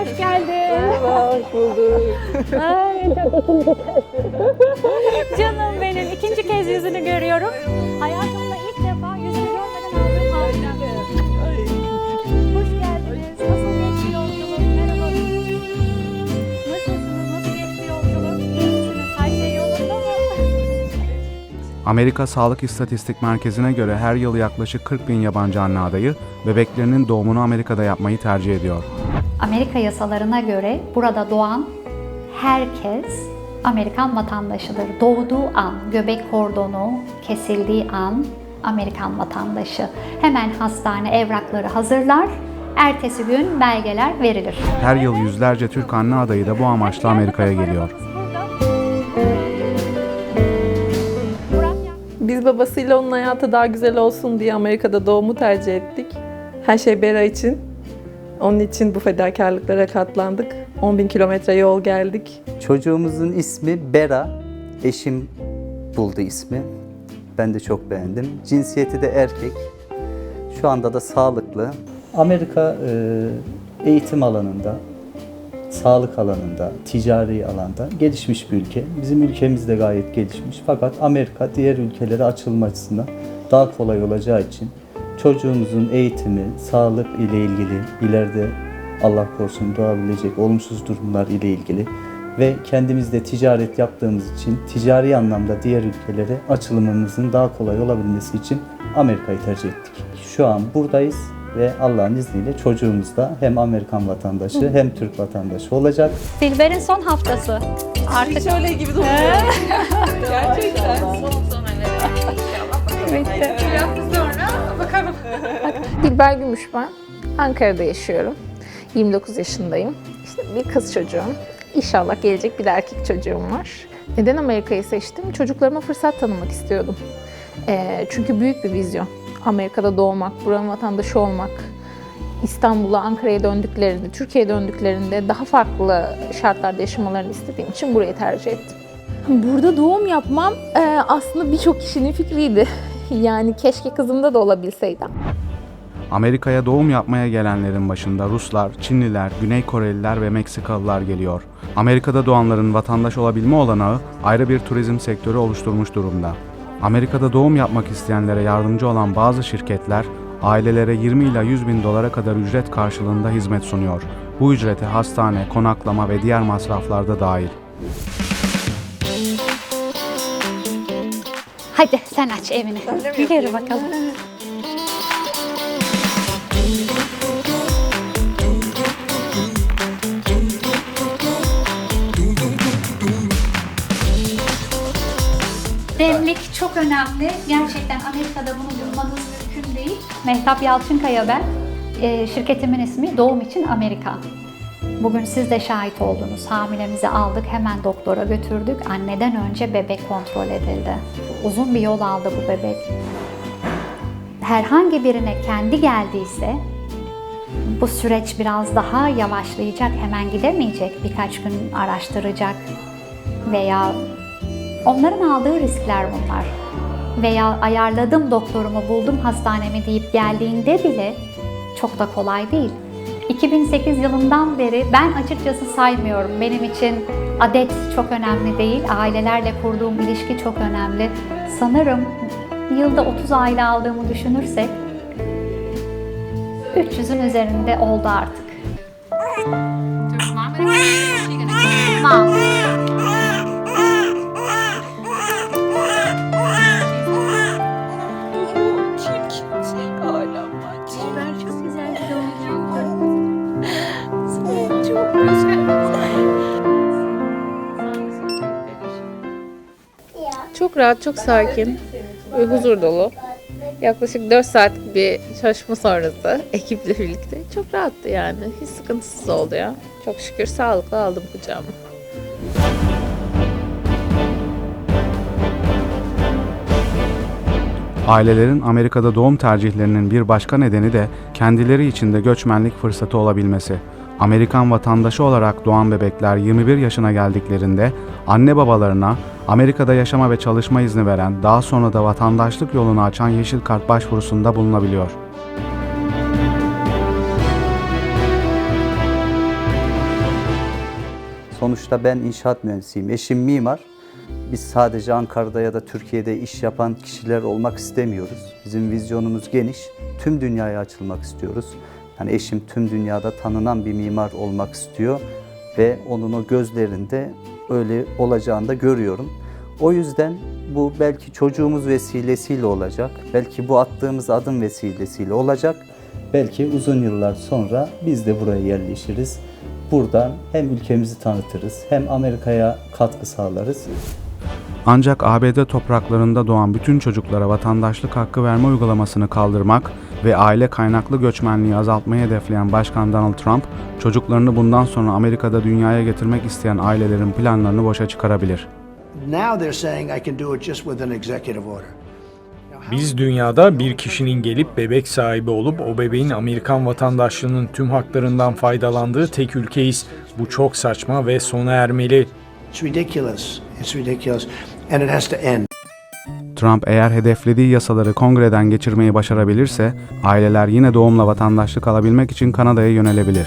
hoş geldin. Merhaba, hoş bulduk. Ay, çok Canım benim. ikinci kez yüzünü görüyorum. Hayatımda ilk defa yüzünü görmeden aldığım harika. Hoş geldiniz. Nasıl geçti yolculuk? Merhaba. Nasılsınız? Nasıl geçti yolculuk? İyi misiniz? Her şey yolunda mı? Amerika Sağlık İstatistik Merkezi'ne göre her yıl yaklaşık 40 bin yabancı anne adayı bebeklerinin doğumunu Amerika'da yapmayı tercih ediyor. Amerika yasalarına göre burada doğan herkes Amerikan vatandaşıdır. Doğduğu an, göbek kordonu kesildiği an Amerikan vatandaşı. Hemen hastane evrakları hazırlar. Ertesi gün belgeler verilir. Her yıl yüzlerce Türk anne adayı da bu amaçla Amerika'ya geliyor. Biz babasıyla onun hayatı daha güzel olsun diye Amerika'da doğumu tercih ettik. Her şey Bera için. Onun için bu fedakarlıklara katlandık. 10 bin kilometre yol geldik. Çocuğumuzun ismi Bera. Eşim buldu ismi. Ben de çok beğendim. Cinsiyeti de erkek. Şu anda da sağlıklı. Amerika e, eğitim alanında, sağlık alanında, ticari alanda gelişmiş bir ülke. Bizim ülkemiz de gayet gelişmiş. Fakat Amerika diğer ülkelere açılma açısından daha kolay olacağı için çocuğumuzun eğitimi, sağlık ile ilgili ileride Allah korusun doğabilecek olumsuz durumlar ile ilgili ve kendimiz de ticaret yaptığımız için ticari anlamda diğer ülkelere açılımımızın daha kolay olabilmesi için Amerika'yı tercih ettik. Şu an buradayız ve Allah'ın izniyle çocuğumuz da hem Amerikan vatandaşı hem Türk vatandaşı olacak. Dilber'in son haftası. Artık Şöyle gibi duruyor. Gerçekten. Dilber Gümüş ben. Ankara'da yaşıyorum. 29 yaşındayım. İşte bir kız çocuğum. İnşallah gelecek bir de erkek çocuğum var. Neden Amerika'yı seçtim? Çocuklarıma fırsat tanımak istiyordum. Ee, çünkü büyük bir vizyon. Amerika'da doğmak, buranın vatandaşı olmak, İstanbul'a, Ankara'ya döndüklerinde, Türkiye'ye döndüklerinde daha farklı şartlarda yaşamalarını istediğim için burayı tercih ettim. Burada doğum yapmam e, aslında birçok kişinin fikriydi. Yani keşke kızımda da olabilseydi. Amerika'ya doğum yapmaya gelenlerin başında Ruslar, Çinliler, Güney Koreliler ve Meksikalılar geliyor. Amerika'da doğanların vatandaş olabilme olanağı ayrı bir turizm sektörü oluşturmuş durumda. Amerika'da doğum yapmak isteyenlere yardımcı olan bazı şirketler ailelere 20 ila 100 bin dolara kadar ücret karşılığında hizmet sunuyor. Bu ücrete hastane, konaklama ve diğer masraflar da dahil. Hadi sen aç evini. Yürü bakalım. Demlik çok önemli. Gerçekten Amerika'da bunu bulmanız mümkün değil. Mehtap Yalçınkaya ben. Ee, şirketimin ismi Doğum için Amerika. Bugün siz de şahit oldunuz. Hamilemizi aldık, hemen doktora götürdük. Anneden önce bebek kontrol edildi. Uzun bir yol aldı bu bebek. Herhangi birine kendi geldiyse bu süreç biraz daha yavaşlayacak, hemen gidemeyecek, birkaç gün araştıracak veya onların aldığı riskler bunlar. Veya ayarladım doktorumu, buldum hastanemi deyip geldiğinde bile çok da kolay değil. 2008 yılından beri ben açıkçası saymıyorum. Benim için adet çok önemli değil, ailelerle kurduğum ilişki çok önemli. Sanırım yılda 30 aile aldığımı düşünürsek 300'ün üzerinde oldu artık. Mom. Çok rahat, çok sakin ve huzur dolu. Yaklaşık 4 saatlik bir çalışma sonrası ekiple birlikte çok rahattı yani. Hiç sıkıntısız oldu ya. Çok şükür sağlıklı aldım kucağıma. Ailelerin Amerika'da doğum tercihlerinin bir başka nedeni de kendileri için de göçmenlik fırsatı olabilmesi. Amerikan vatandaşı olarak doğan bebekler 21 yaşına geldiklerinde anne babalarına Amerika'da yaşama ve çalışma izni veren, daha sonra da vatandaşlık yolunu açan yeşil kart başvurusunda bulunabiliyor. Sonuçta ben inşaat mühendisiyim, eşim mimar. Biz sadece Ankara'da ya da Türkiye'de iş yapan kişiler olmak istemiyoruz. Bizim vizyonumuz geniş. Tüm dünyaya açılmak istiyoruz. Yani eşim tüm dünyada tanınan bir mimar olmak istiyor ve onun o gözlerinde öyle olacağını da görüyorum. O yüzden bu belki çocuğumuz vesilesiyle olacak. Belki bu attığımız adım vesilesiyle olacak. Belki uzun yıllar sonra biz de buraya yerleşiriz. Buradan hem ülkemizi tanıtırız hem Amerika'ya katkı sağlarız. Ancak ABD topraklarında doğan bütün çocuklara vatandaşlık hakkı verme uygulamasını kaldırmak ve aile kaynaklı göçmenliği azaltmayı hedefleyen Başkan Donald Trump, çocuklarını bundan sonra Amerika'da dünyaya getirmek isteyen ailelerin planlarını boşa çıkarabilir. Now they're saying I can do it just with an executive order. Biz dünyada bir kişinin gelip bebek sahibi olup o bebeğin Amerikan vatandaşlığının tüm haklarından faydalandığı tek ülkeyiz. Bu çok saçma ve sona ermeli. It's ridiculous. It's ridiculous. And it has to end. Trump eğer hedeflediği yasaları kongreden geçirmeyi başarabilirse, aileler yine doğumla vatandaşlık alabilmek için Kanada'ya yönelebilir.